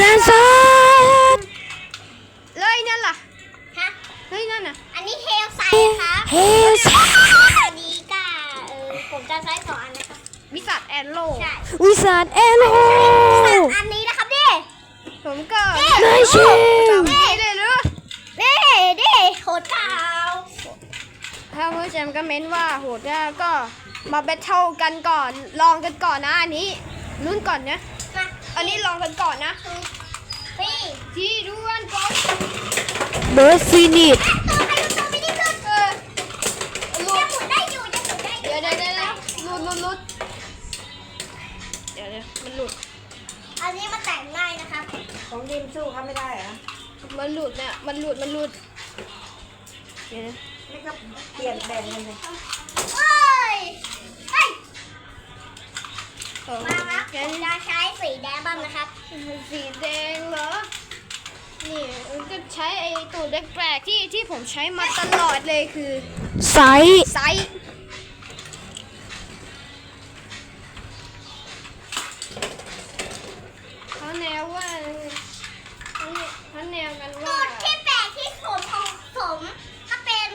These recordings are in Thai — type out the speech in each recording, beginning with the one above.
ดราซาดเลยนั่นล่ะฮะ เฮ้ยนั่นน่ะ อันนี้เฮลไซครับเฮลซาอันนี้ก็เออผมจะใช้สองอันนะครับวิสัทแอนโลใช่วิสาดแอนโฮอันนี้นะครับดิ ผมก็นายชิมนี่เลยหรือดิดิโหดเปล่าถ้าผู้ชมก็เม้นว่าโหดเนี่ยก็มาแบทเทิลกันก่อน ลองกันก่อนนะอันนี้รุ่นก่อนนะมา อันนี้ลองกันก่อนนะพี่ที่ดูกันก่อนเบอร์ฟินิตตัวใครตัวไม่ได้ขึ้นเออหลุยัดงหมุนได้อยู่ยังหมุนได้อยู่เดี๋ยวเดี๋ยวเดี๋ยวเดี๋ยวหลุดหลุดหลุดเดี๋ยวเดี๋ยวมันหลุด อันนี้มาแต่งง่ายนะครับของดิมสู้เขาไม่ได้เหรอมันหลุดเนี่ย มันหลุด มันหลุด เดี๋ยวนะนี่ก็เปลี่ยนแปลงกันเลย เออมาครับแกผมจะใช้สีแดงบ้างนะครับ สีแดงเหรอ นี่ก็ใช้ไอ้ตูดแปลกๆที่ที่ผมใช้มาตลอดเลยคือไซส์ไซส์เขาแนวว่าเขาแนวกันสูว่าตรที่แปลกที่ผมของผมก็เป็น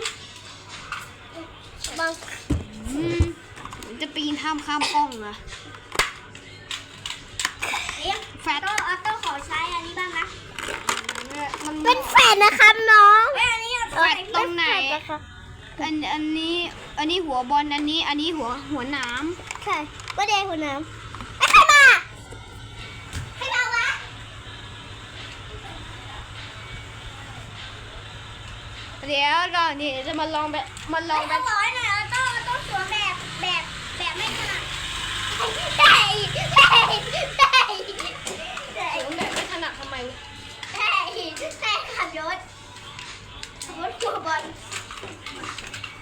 บางอืมผมจะปีนข้ามข้ามห้องนะ เลี้ยงแฟตโต้ออโต้ขอใช้อันนี้บ้างนะมันเป็นแฟนนะครับน้องอันนี้แฟตตรงไหนอันอันนี้อันนี้หัวบอลอันนี้ อันนี้หัวหัวหน้ใช่ก็เดหัวน้ำไอ้ใครมาใครมาวะำเดี๋ยวก่อนนี่จะมาลองแบบมาลลอองงแบแบบบร้อยหน่อยออโต้ออโต้สวมแบบแบบแบบไม่ถนัดเฮ้ยเฮ้ยเฮ้ย ตัวบอล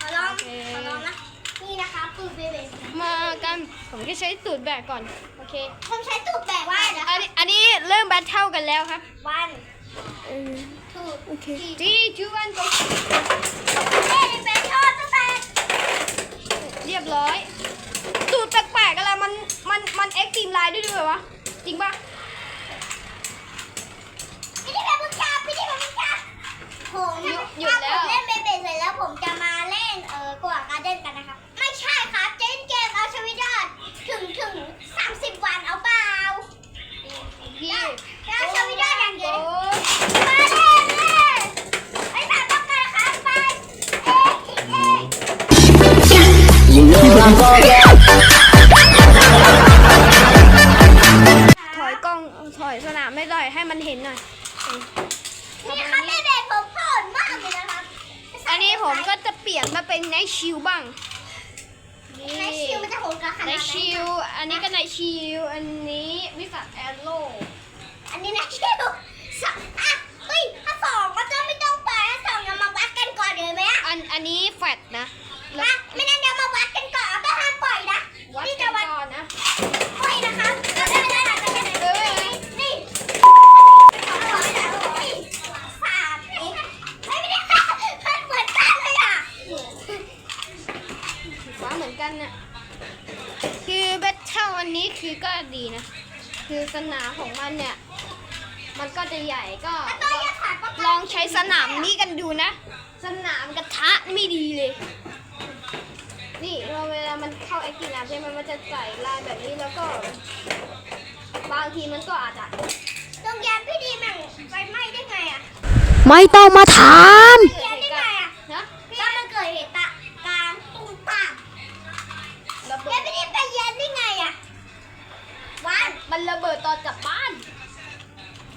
ขอลองขอลองนะ นี่นะคะปืนเบเบมากัน ผมจะใช้ตูดแบกก่อน โอเค ผมใช้ตูดแบกว่ายนะอันนี้อันนี้เริ่มแบทเทิลกันแล้วครับวันทูโอเคที่จูวันก็เฮ้ยแบกชอบตัวแบกเรียบร้อย ตูดแปลกๆอะไรมันมันมันเอ็กซ์ตรีมไลน์ด้วยด้วยวะ จริงปะ พี่ที่แบบมึงจับพี่ที่แบบมึงจับ ผมถ้าผมเล่นเบเบเสร็จแล้วผมจะมาเล่นเออกว่าการเด้นกันนะครับไม่ใช่ครับเจนเกมเอาชีวิตรอดถึงถึง30วันเอาเปล่าพี่เอาชีวิตรอดอย่างเดียวโอ้มาเล่นเลยไอ้สามต้องการครับไปเอ๊ะเอ๊ะถ ชิวมันจะโหดกับขนาดไนไหนท์ชิลอันนี้ก็ไนท์ชิลอันนี้วิสัทแอโร่อันนี้นะชิวสองอะเฮ้ยถ้าสองก็จะไม่ต้องไปถ้าสองเรามาวัดกันก่อนเลยไหมอะอันอันนี้แฟตนะแล้วอะไม่งั้นเดี๋ยวมาวัดกันก่อนเอาต้องห้ามปล่อยนะ วัดนี่กัจะนวัด ก่อนนะ ปล่อยนะครับเอาได้ได้ได้ได้ได้เออนี่นี่สามเองไม่ได้ค่ะมันเหมือนกันเลยอะ ฟ้าเหมือนกันน่ะ คือแบทเทิลอันนี้คือก็ดีนะ คือสนามของมันเนี่ย มันก็จะใหญ่ก็ตัวอย่าขาดประกันลองใช้สนามนี้กันดูนะ สนามกระทะไม่ดีเลย นี่เราเวลามันเข้าแอคทีฟน้ำใช่ไหมมันจะใส่ลายแบบนี้แล้วก็ บางทีมันก็อาจจะโรงแรมพี่ดีแม่งไฟไหม้ได้ไงอะ ไม่ต้องมาถาม มันระเบิดตอนกลับบ้าน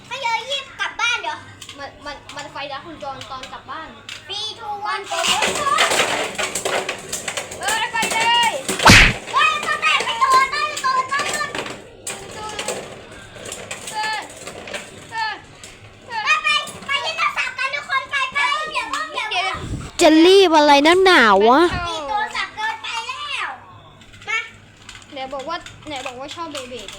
ถ้าเยอะยิบกลับบ้านเดี๋ยวมันมันมันไฟดับคุณจรตอนกลับบ้านปีทูวันโปรโมชั่นเออไปเลยเฮ้ยเขาแตกไปตัวใต้ตัวใต้ตัวเออเออเออไปไปไปยึดโทรศัพท์กันทุกคนไปไปเดี๋ยวเดี๋ยวเดี๋ยวจะรีบอะไรนักหนาวะตีโทรศัพท์เกินไปแล้ว มา ไหนบอกว่าไหนบอกว่าชอบเบเบ้ไง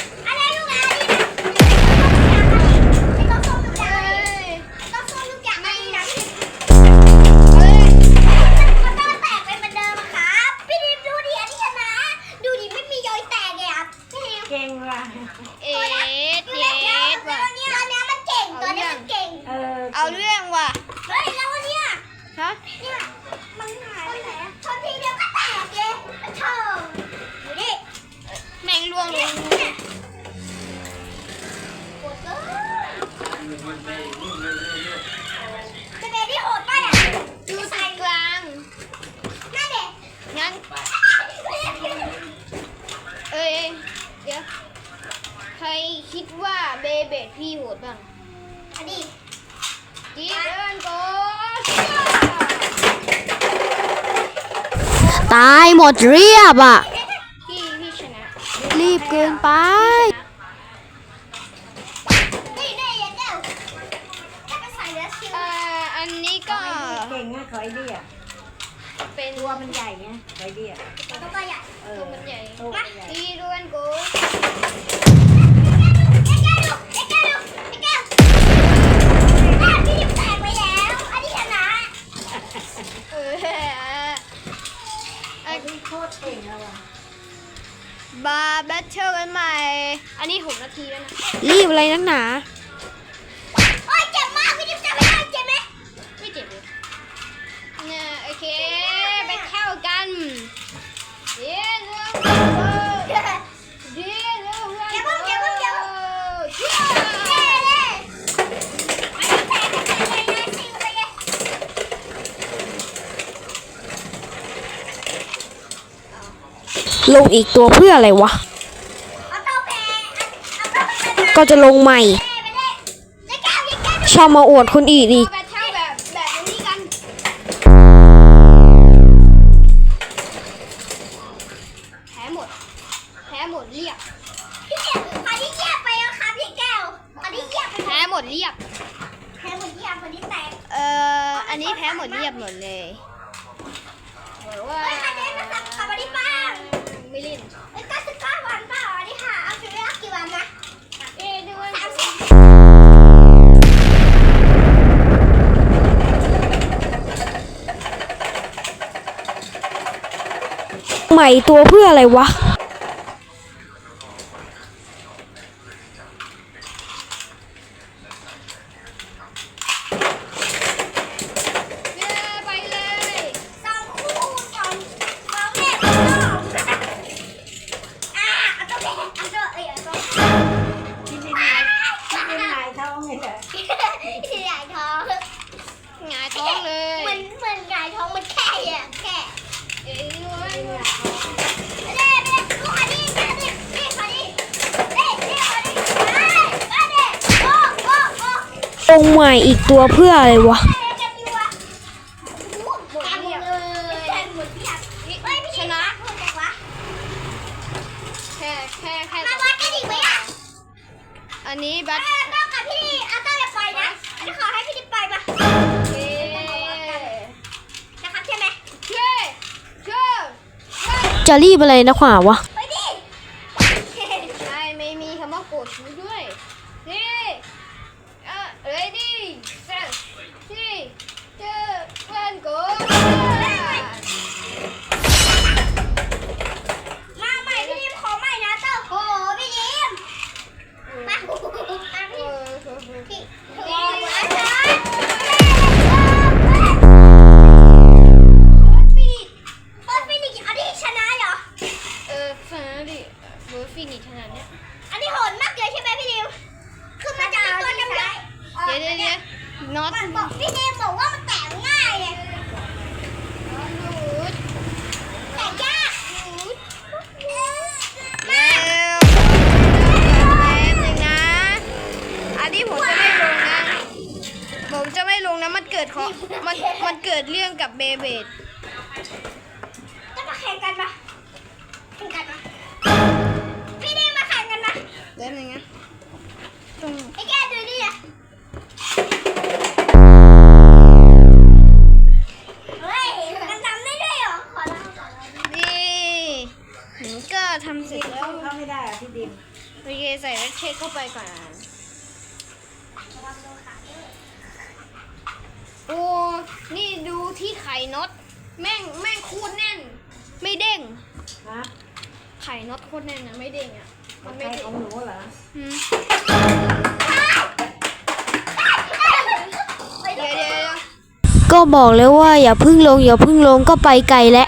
ว่ะเอ็ดตัวเอ็เนี้ยดตัวว่ะเนี้ยตัวเนี้ยมันเก่ง ตัวเนี้ยมันเก่ง เออเอาเรื่องว่ะเฮ้ยแล้ววันเนี้ยฮะเนี่ยมันหายไปไหนอะชนทีเดียวก็แตกเลยเธอดูดิแม่งล่วงลเนี่ยงเครคิดว่าเบเบดพี่โหดบ้างอันนี้จีเดินโกตายหมดเรียบอะ พี่พี่ชนะรีบเกินไปนี่นี่อย่าเจ้าจะไปใส่แล้วชิวเอ่ออันนี้ก็เก่งนะขอไอเดียเป็นตัวมันใหญ่ไงขอไอเดียตัวก็ใหญ่เอตัอวมันใหญ่ ตัวมันใหญ่ พี่เดินโก คตรเก่งแล้วว่ะบาร์แบทเทิลกันใหม่ อันนี้หกนาทีแล้วนะ รีบอะไรนักหนา งอีกตัวเพื่ออะไรวะเอาเต้าแพ้เอาเต้าแพ้ไปก็จะลงใหม่เลยไปเลยไอ้แก้วไอ้แก้วดูชอบมาอวดคนอื่นอีก ตัวเพื่ออะไรวะเย้ไปเลยสองคู่สองสองเด็กสองอ่าเอาตัวแพ้เอาตัวเอ้ยตัวนี่เป็นนายท้องเลยเหรอที่ใหญ่ท้องายท้องเลย เหมือนเหมือนใหญ่ท้องมันแค่อะแค่เอ้ย งใหม่อีกตัวเพื่ออะไรวะไปกันดีวะหมดหมดเลยหมดเพียบเฮ้ยพี่ชนะพูดจังวะแค่แค่แค่มาวัดกันอีกไหมอะอันนี้บัตเออต้องกับพี่เอาต้องจะไปนะอันนี้ขอให้พี่ดิไปมาเย้นะครับใช่ไหมเย้เย้จะรีบอะไรนักหนาวะ ตมันบอกพี่ดิมบอกว่ามันแตกง่ายเลยแตกยากเร็วแป๊บนึงนะ อันนี้ผมจะไม่ลงนะ ผมจะไม่ลงนะ มันเกิดเขามันมันเกิดเรื่องกับเบเบด ก็ไปก่อนระวังโดนขาด้วยโอ้ นี่ดูที่ไข่น็อตแม่งแม่งโคูดแน่น ไม่เด้ง ฮะไข่น็อตโคตรแน่นนะไม่เด้งอะ มัมันนไม่ไม่เด้ขงองหนูเหรอหืมไปเดี๋ดูยวเดี๋ยวเดี๋ยว ก็บอกแล้วว่าอย่าพึ่งลงอย่าพึ่งลงก็ไปไกลแล้ว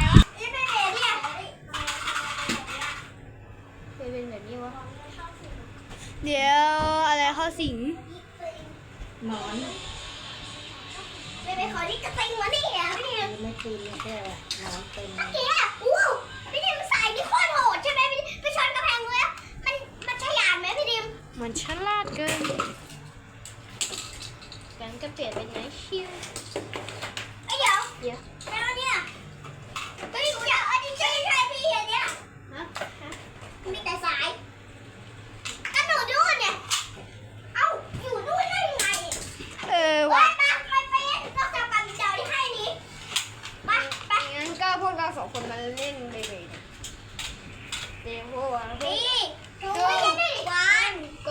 มมันฉลาดเกินกันก็เปลี่ยนเป็นไนท์ชิลไอ้เดี๋ยวเดี๋ยวแล้วเนี่ยเฮ้ยเดี๋ยวอันนี้ใช่ใช่พี่อันเนี้ยฮะฮะมีแต่สายก็หนูดูเนี่ยเอ้าอยู่ด้วยได้ยังไงเออว่าว่ะมาไปเป็นนอกจากปั๊มเจ้าที่ให้นี้ไปไปงั้นก็พวกเราสองคนมาเล่นเลย เดี๋ยวพวกเราพวกนี่ดูไว้กันด้วยวันโก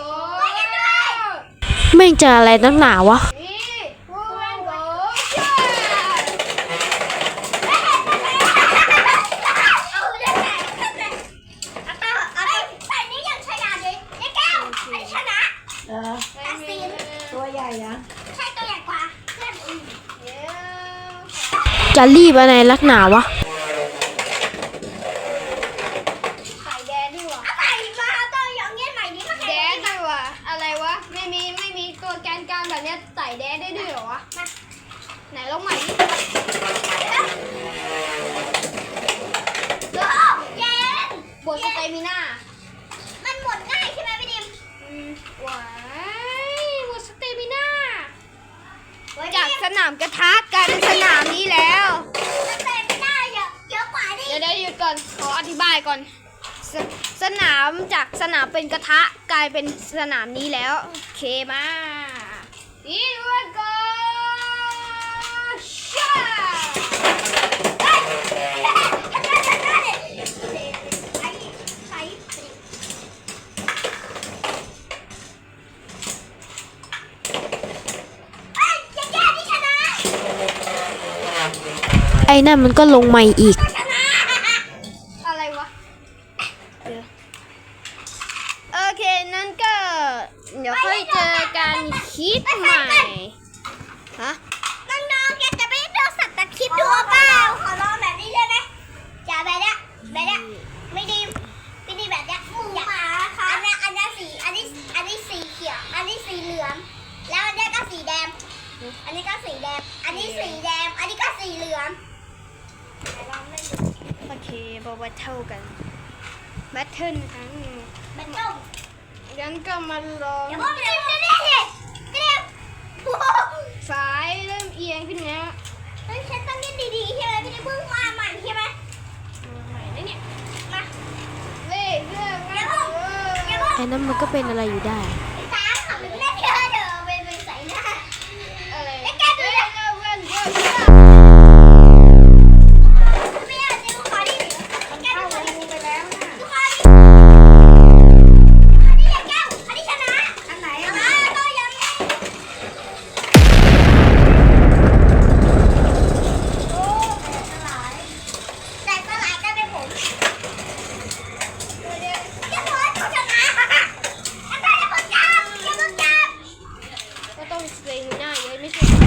ไม่งจะอะไรนักหนาวะนี่พวกเราโกช่าเอาเรื่องหนาต่อเอาไปใส่นี่ยังชนะเลยไอ้แก้วอันนี้ชนะเออตัดสินตัวใหญ่นะใช่ตัวใหญ่กว่าเพื่อนอื่นจะรีบอะไรนักหนาวะ ใส่แดนด้วยวะ เอาใส่มาเอาตัวอย่างเงี้ยใหม่นี้มา แด แข่ง นด้วยวะอะไรวะ ไม่มีไม่มีตัวแกนกลางแบบเนี้ยใส่แดนได้ด้วยเหรอวะ ไหนลองใหม่ดิ ดูเย็น บทสเตมิน่า มันหมดง่ายใช่ไหมพี่ดิม อืมว้ายบทสเตมิน่า จาจากกสนามกระทะกลายเป็นสนามนี้แล้ว มันเตะไม่ได้เยอะเยอะกว่านี่เดี๋ยวได้หยุดก่อน ขออธิบายก่อนสสนามจากสนามเป็นกระทะกลายเป็นสนามนี้แล้ว โอเคมาอีวันก็ชา ไอ้นั่นมันก็ลงใหม่อีก อะไรวะเดี๋ยวโอเค นั่นก็ เดี๋ยวค่อยเจอกันคลิปใหม่ ฮะ น้องๆแกจะไม่ดูสัตว์ตะคลิปดูเปล่าขอลองแบบนี้ได้ไหมอย่าแบบเนี้ยแบบเนี้ยไม่ดีไม่ดีแบบเนี้ยหมูหมาค่ะอันนี้อันนี้สีอันนี้อันนี้สีเขียว อันนี้สีเหลือง แล้วอันนี้ก็สีแดง อันนี้ก็สีแดง อันนี้สีแดง อันนี้ก็สีเหลืองไหนลองเล่นดู โอเคบอก ว่าเท่ากันแบทเทิลครั้งหนึ่งเป็นต้มงั้นก็มาลองเดี๋ยวพ่อไปเล่นเล่นเล่นเล่นโอ้โหสายเริ่มเอียงขึ้นแล้วเฮ้ยฉันต้องเล่นดีๆใช่ไหมพี่ได้เพิ่งมาใหม่ใช่ไหมมาใหม่นะเนี่ยมาเล่เรื่องเดี๋ยวนะพ่อเดี๋ยวพ่อไอ้นั่นมันก็เป็นอะไรอยู่ได้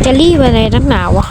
จะรีบอะไรนักหนาวะ